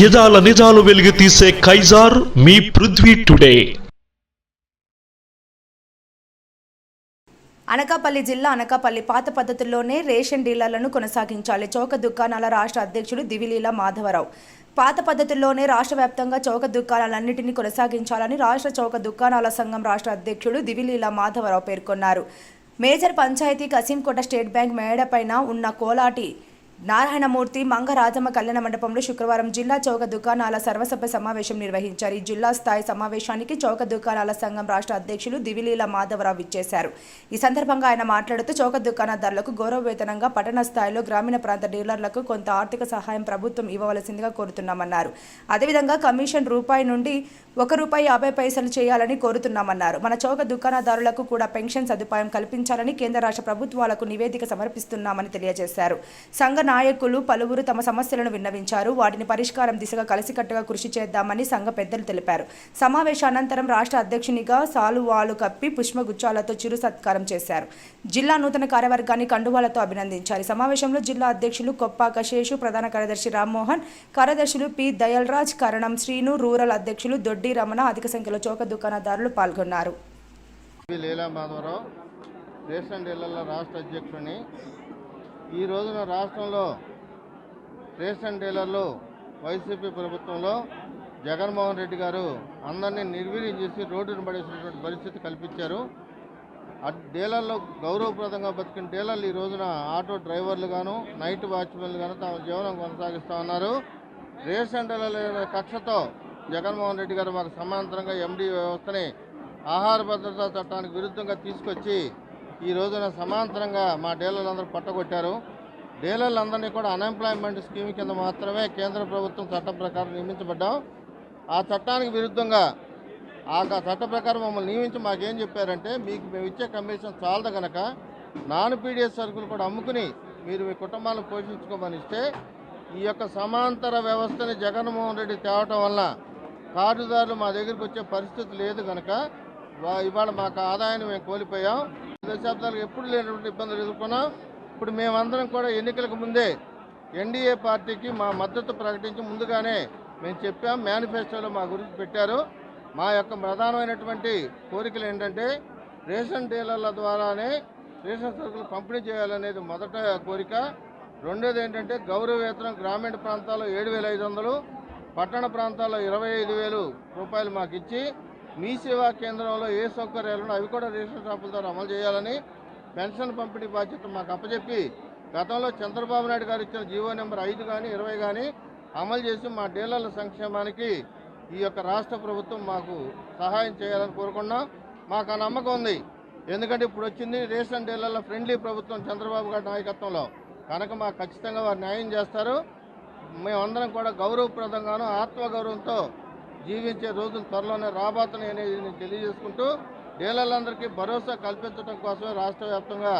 యదాల నిజాలు వెలిగి తీసే కైజార్ మీ పృథ్వీ టుడే. అనకాపల్లి జిల్లా అనకాపల్లి పాత పద్ధతుల్లోనే రేషన్ డీలర్లను కొనసాగించాలి. చౌక దుకాణాల రాష్ట్ర అధ్యక్షుడు దివిలీల మాధవరావు. పాత పద్ధతుల్లోనే రాష్ట్ర వ్యాప్తంగా చౌక దుకాణాలన్నింటినీ కొనసాగించాలని రాష్ట్ర చౌక దుకాణాల సంఘం రాష్ట్ర అధ్యక్షుడు దివిలీల మాధవరావు పేర్కొన్నారు. Major panchayat Kasimkota state bank మేడపైన ఉన్న కోలాటి నారాయణమూర్తి మంగరాజమ్మ కళ్యాణ మండపంలో శుక్రవారం జిల్లా చౌక దుకాణాల సర్వసభ్య సమావేశం నిర్వహించారు. ఈ జిల్లా స్థాయి సమావేశానికి చౌక దుకాణాల సంఘం రాష్ట్ర అధ్యక్షులు దివిలీల మాధవరావు ఇచ్చేశారు ఈ సందర్భంగా ఆయన మాట్లాడుతూ చౌక దుకాణదారులకు గౌరవ వేతనంగా పట్టణ స్థాయిలో గ్రామీణ ప్రాంత డీలర్లకు కొంత ఆర్థిక సహాయం ప్రభుత్వం ఇవ్వవలసిందిగా కోరుతున్నామన్నారు. అదేవిధంగా కమిషన్ రూపాయి నుండి ఒక రూపాయి యాభై పైసలు చేయాలని కోరుతున్నామన్నారు. మన చౌక దుకాణదారులకు కూడా పెన్షన్ సదుపాయం కల్పించాలని కేంద్ర రాష్ట్ర ప్రభుత్వాలకు నివేదిక సమర్పిస్తున్నామని తెలియజేశారు. సంఘ నాయకులు పలువురు తమ సమస్యలను విన్నవించారు. వాటిని పరిష్కారం దిశగా కలిసికట్టుగా కృషి చేద్దామని సంఘ పెద్దలు తెలిపారు. సమావేశానంతరం రాష్ట్ర అధ్యక్షునిగా సాలువాలు కప్పి పుష్పగుచ్చాలతో చిరు సత్కారం చేశారు. జిల్లా నూతన కార్యవర్గాన్ని కండువాలతో అభినందించారు. సమావేశంలో జిల్లా అధ్యక్షులు కొప్పాక శేషు ప్రధాన కార్యదర్శి రామ్మోహన్ కార్యదర్శులు పి. దయల్రాజ్ కరణం శ్రీను రూరల్ అధ్యక్షులు దొడ్డి రమణ అధిక సంఖ్యలో చౌక దుకాణదారులు పాల్గొన్నారు. లీలా మాధవరావు రేషన్ డీలర్ల రాష్ట్ర అధ్యక్షుడిని ఈ రోజున రాష్ట్రంలో రేషన్ డీలర్లు వైసీపీ ప్రభుత్వంలో జగన్మోహన్ రెడ్డి గారు అందరినీ నిర్వీర్యం చేసి రోడ్డును పడేసినటువంటి పరిస్థితి కల్పించారు. డీలర్లు గౌరవప్రదంగా బతికిన డీలర్లు ఈ రోజున ఆటో డ్రైవర్లు గాను నైట్ వాచ్మెన్లు గాను తమ జీవనం కొనసాగిస్తూ ఉన్నారు. రేషన్ డీలర్ల కక్షతో జగన్మోహన్ రెడ్డి గారు మాకు సమాంతరంగా ఎండి వ్యవస్థని ఆహార భద్రతా చట్టానికి విరుద్ధంగా తీసుకొచ్చి ఈ రోజున సమాంతరంగా మా డీలర్లందరూ పట్టగొట్టారు. డీలర్లందరినీ కూడా అన్ఎంప్లాయ్మెంట్ స్కీమ్ కింద మాత్రమే కేంద్ర ప్రభుత్వం చట్టం ప్రకారం నియమించబడ్డాం. ఆ చట్టానికి విరుద్ధంగా ఆ చట్ట ప్రకారం మమ్మల్ని నియమించి మాకేం చెప్పారంటే మీకు మేము ఇచ్చే కమిషన్ చాలదు కనుక నాన్ పీడిఎస్ సరుకులు కూడా అమ్ముకుని మీరు మీ కుటుంబాలను పోషించుకోమని ఇస్తే ఈ యొక్క సమాంతర వ్యవస్థని జగన్మోహన్ రెడ్డి తేవటం వల్ల కార్డుదారులు మా దగ్గరికి వచ్చే పరిస్థితి లేదు కనుక ఇవాళ మాకు ఆదాయాన్ని మేము కోల్పోయాం. దశాబ్దాలకు ఎప్పుడు లేనటువంటి ఇబ్బందులు ఎదుర్కొన్నాం. ఇప్పుడు మేమందరం కూడా ఎన్నికలకు ముందే ఎన్డీఏ పార్టీకి మా మద్దతు ప్రకటించి ముందుగానే మేము చెప్పాం మేనిఫెస్టోలో మా గురించి పెట్టారు. మా యొక్క ప్రధానమైనటువంటి కోరికలు ఏంటంటే రేషన్ డీలర్ల ద్వారానే రేషన్ సరుకులు పంపిణీ చేయాలనేది మొదట కోరిక. రెండోది ఏంటంటే గౌరవ వేతనం గ్రామీణ ప్రాంతాల్లో ఏడు వేల ఐదు వందలు పట్టణ ప్రాంతాల్లో ఇరవై ఐదు వేలు రూపాయలు మాకు ఇచ్చి మీ సేవా కేంద్రంలో ఏ సౌకర్యాలను అవి కూడా రేషన్ షాపుల ద్వారా అమలు చేయాలని పెన్షన్ పంపిణీ బాధ్యత మాకు అప్పచెప్పి గతంలో చంద్రబాబు నాయుడు గారు ఇచ్చిన జీవో నెంబర్ ఐదు కానీ ఇరవై కానీ అమలు చేసి మా డీలర్ల సంక్షేమానికి ఈ యొక్క రాష్ట్ర ప్రభుత్వం మాకు సహాయం చేయాలని కోరుకున్నాం మాకు ఆ నమ్మకం ఉంది. ఎందుకంటే ఇప్పుడు వచ్చింది రేషన్ డీలర్ల ఫ్రెండ్లీ ప్రభుత్వం చంద్రబాబు గారి నాయకత్వంలో. కనుక మాకు ఖచ్చితంగా వారు న్యాయం చేస్తారు. మేమందరం కూడా గౌరవప్రదంగాను ఆత్మగౌరవంతో జీవించే రోజులు త్వరలోనే రాబోతున్నాయి అనేది నేను తెలియజేసుకుంటూ డీలర్లందరికీ భరోసా కల్పించడం కోసమే రాష్ట్ర వ్యాప్తంగా